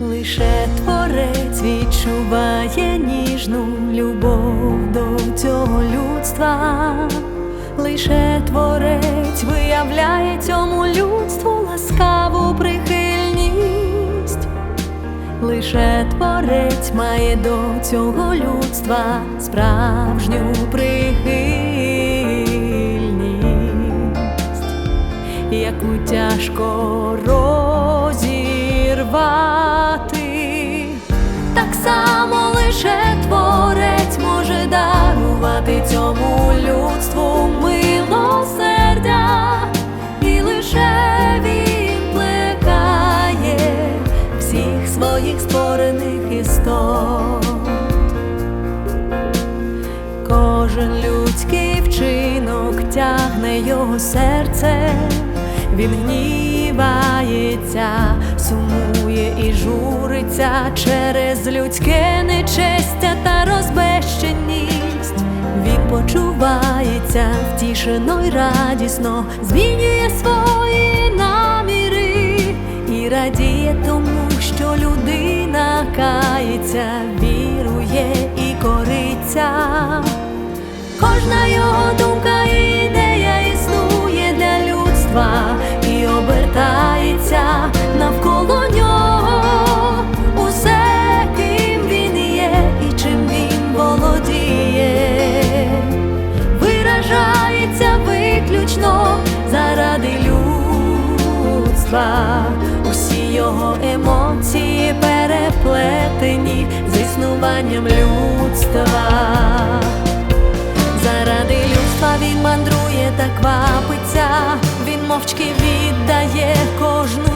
Лише творець відчуває ніжну любов до цього людства, лише творець виявляє цьому людству ласкаву прихильність, лише творець має до цього людства справжню прихильність, яку тяжко людству милосердя, і лише він плекає всіх своїх створених істот. Кожен людський вчинок тягне його серце, він гнівається, сумує і журиться через людське нечестя та розбещеність. Він почувається втішено й радісно, змінює свої наміри і радіє тому, що людина кається, вірує і кориться. Кожна його думка людства. Усі його емоції переплетені з існуванням людства. Заради людства він мандрує та квапиться, він мовчки віддає кожну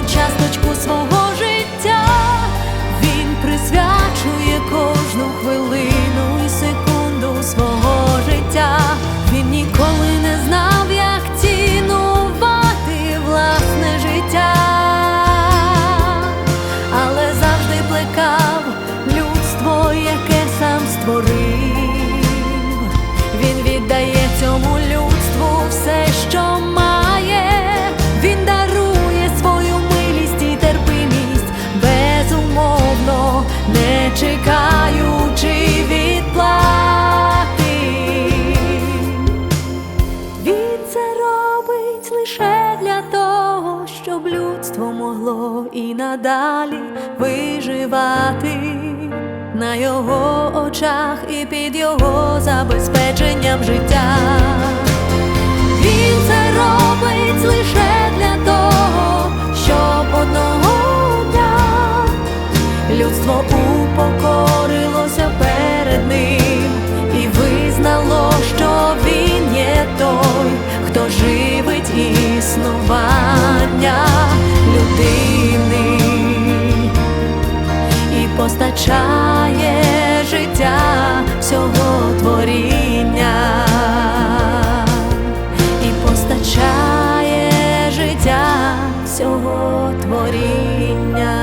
для того, щоб людство могло і надалі виживати на його очах і під його забезпеченням життя. Він це робить лише визначає життя всього творіння і постачає життя всього творіння.